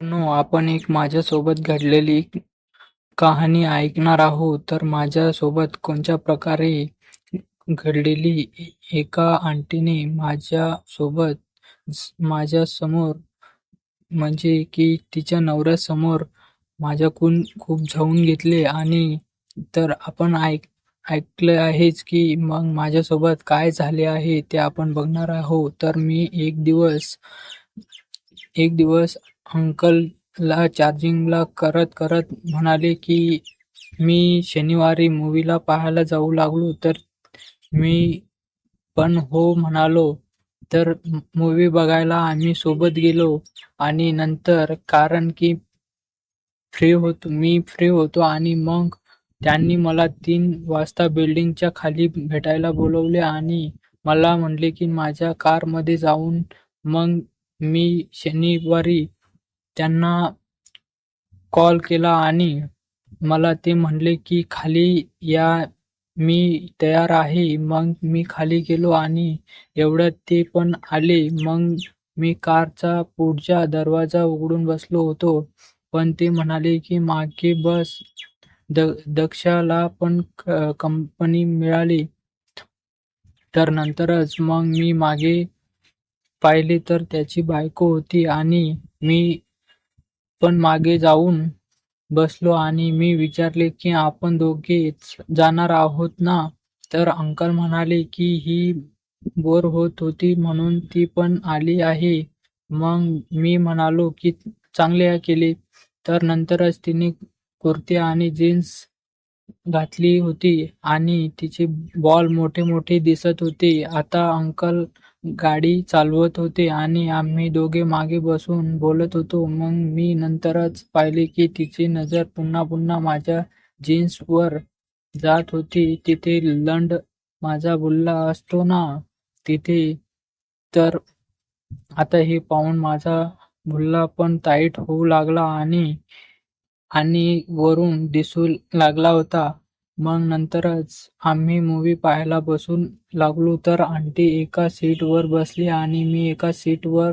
No आपण एक माझ्यासोबत घडलेली कहाणी ऐकणार आहोत. तर माझ्यासोबत कोणत्या प्रकारे घडलेली एका आंटीने माझ्यासोबत माझ्यासमोर म्हणजे की तिच्या नवऱ्यासमोर माझ्याकडून खूप झाऊन घेतले आणि तर आपण ऐक ऐकलं आहेच की मग माझ्यासोबत काय झाले आहे ते आपण बघणार आहोत. तर मी एक दिवस एक दिवस अंकलला चार्जिंगला करत करत म्हणाले की मी शनिवारी मूवीला पाहायला जाऊ लागलो. तर मी पण हो म्हणालो. तर मूवी बघायला आम्ही सोबत गेलो आणि नंतर कारण की फ्री होतो मी फ्री होतो आणि मग त्यांनी मला तीन वाजता बिल्डिंगच्या खाली भेटायला बोलवले आणि मला म्हणले की माझ्या कारमध्ये जाऊन मग मी शनिवारी त्यांना कॉल केला आणि मला ते म्हणले की खाली या मी तयार आहे. मग मी खाली गेलो आणि एवढ्यात ते पण आले. मग मी कारचा पुढचा दरवाजा उघडून बसलो होतो. पण ते म्हणाले की मागे बस. द दक्षाला पण कंपनी मिळाली. तर नंतरच मग मी मागे पाहिले तर त्याची बायको होती आणि मी पण मागे जाऊन बसलो आणि मी विचारले की आपण दोघेच जाणार आहोत ना? तर अंकल म्हणाले की ही बोर होत होती म्हणून ती पण आली आहे. मग मी म्हणालो की चांगले केले. तर नंतरच तिने कुर्ती आणि जीन्स घातली होती आणि तिचे बॉल मोठे मोठे दिसत होते. आता अंकल गाडी चालवत होते आणि आम्ही दोघे मागे बसून बोलत होतो. मग मी नंतरच पाहिले की तिची नजर पुन्हा पुन्हा माझ्या जीन्सवर जात होती. तिथे लंड माझा बुल्ला असतो ना तिथे. तर आता हे पाहून माझा बुल्ला पण टाईट होऊ लागला आणि आणि वरून दिसू लागला होता. मग नंतरच आम्ही मूवी पाहायला बसू लागलो. तर आंटी एका सीटवर बसली आणि मी एका सीटवर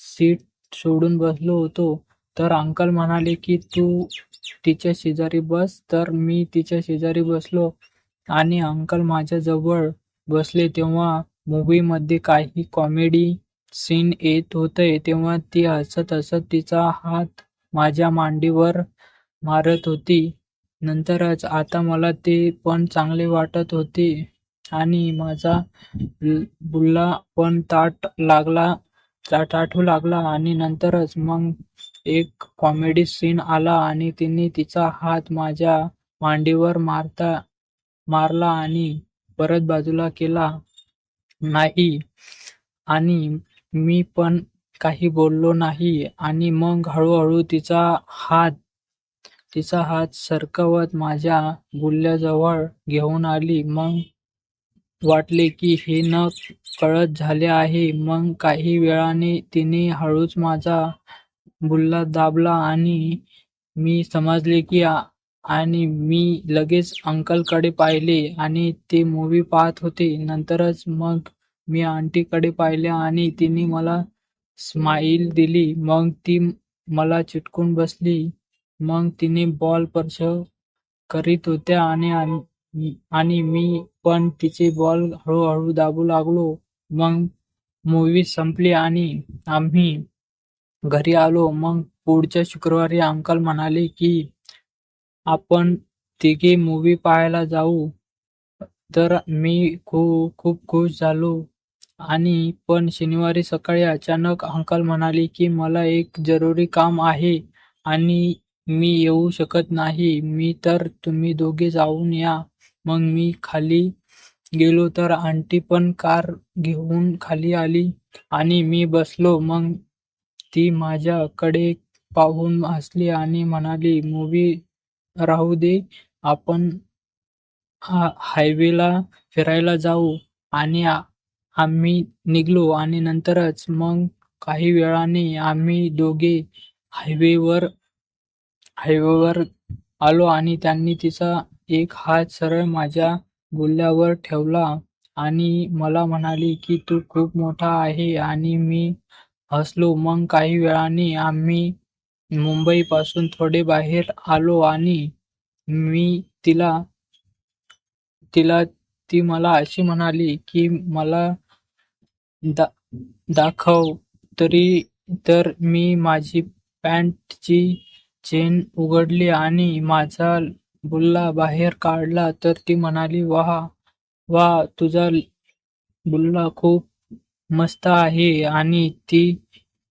सीट सोडून बसलो होतो. तर अंकल म्हणाले की तू तिच्या शेजारी बस. तर मी तिच्या शेजारी बसलो आणि अंकल माझ्या जवळ बसले. तेव्हा मूवीमध्ये काही कॉमेडी सीन येत होते. तेव्हा ती हसत हसत तिचा हात माझ्या मांडीवर मारत होती. नंतरच आता मला ते पण चांगले वाटत होते. आणि माझा बुल्ला पण ताट लागला ताठू लागला आणि नंतरच मग एक कॉमेडी सीन आला आणि तिने तिचा हात माझ्या मांडीवर मारता मारला आणि परत बाजूला केला. नाही. आणि मी पण काही बोललो नाही आणि मग हळूहळू तिचा हात तिचा हात सरकवत माझ्या बुल्ल्याजवळ घेऊन आली. मग वाटले की हे न कळत झाले आहे. मग काही वेळाने तिने हळूच माझा बुल्ला दाबला आणि मी समजले की आणि मी लगेच अंकलकडे पाहिले आणि ते मूवी पाहत होते. नंतरच मग मी आंटीकडे पाहिले आणि तिने मला स्माईल दिली. मग ती मला चिटकून बसली. मग तिने बॉल स्पर्श करीत होत्या आणि मी पण तिचे बॉल हळूहळू दाबू लागलो. मग मूवी संपली आणि आम्ही घरी आलो. मग पुढच्या शुक्रवारी अंकल म्हणाले की आपण तिघे मूवी पाहायला जाऊ. तर मी खूप खुश झालो आणि पण शनिवारी सकाळी अचानक अंकल म्हणाले की मला एक जरुरी काम आहे आणि मी येऊ शकत नाही. मी तर तुम्ही दोघे जाऊन या. मग मी खाली गेलो तर आंटी पण कार घेऊन खाली आली आणि मी बसलो. मग ती माझ्याकडे पाहून हसली आणि म्हणाली मूवी राहू दे आपण हायवेला फिरायला जाऊ आणि आम्ही निघलो आणि नंतरच मग काही वेळाने आम्ही दोघे हायवेवर हायवेवर आलो आणि त्यांनी तिचा एक हात सरळ माझ्या बोलल्यावर ठेवला आणि मला म्हणाली की तू खूप मोठा आहे आणि मी हसलो. मग काही वेळाने आम्ही मुंबईपासून थोडे बाहेर आलो आणि मी तिला तिला ती मला अशी म्हणाली की मला दा दाखव तरी तर मी माझी पॅन्टची चेन उघडली आणि माझा बुल्ला बाहेर काढला तर ती म्हणाली वाह वा तुझा बुल्ला खूप मस्त आहे. आणि ती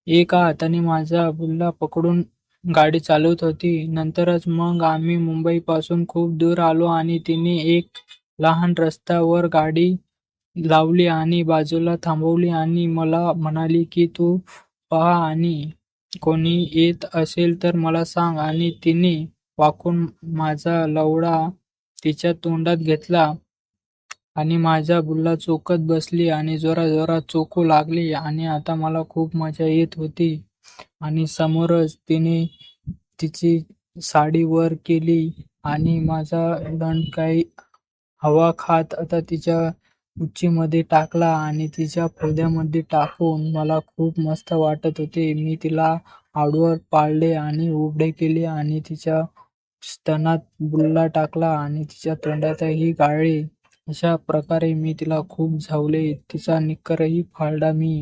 एका हाताने माझा बुल्ला पकडून गाडी चालवत होती. नंतरच मग आम्ही मुंबईपासून खूप दूर आलो आणि तिने एक लहान रस्त्यावर गाडी लावली आणि बाजूला थांबवली आणि मला म्हणाली की तू पहा आणि कोणी येत असेल तर मला सांग. आणि तिने वाकून माझा लवडा तिच्या तोंडात घेतला आणि माझा बुल्ला चोकत बसली आणि जोराजोरात चोखू लागली. आणि आता मला खूप मजा येत होती. आणि समोरच तिने तिची साडी वर केली आणि माझा दंडकाई हवा खात आता तिच्या उच्चीमध्ये टाकला आणि तिच्या फोद्यामध्ये टाकून मला खूप मस्त वाटत होते. मी तिला आडवर पाळले आणि उबडे केले आणि तिच्या स्तनात बुल्ला टाकला आणि तिच्या तोंडातही गाळले अशा प्रकारे मी तिला खूप झावले. तिचा निक्करही फाडला मी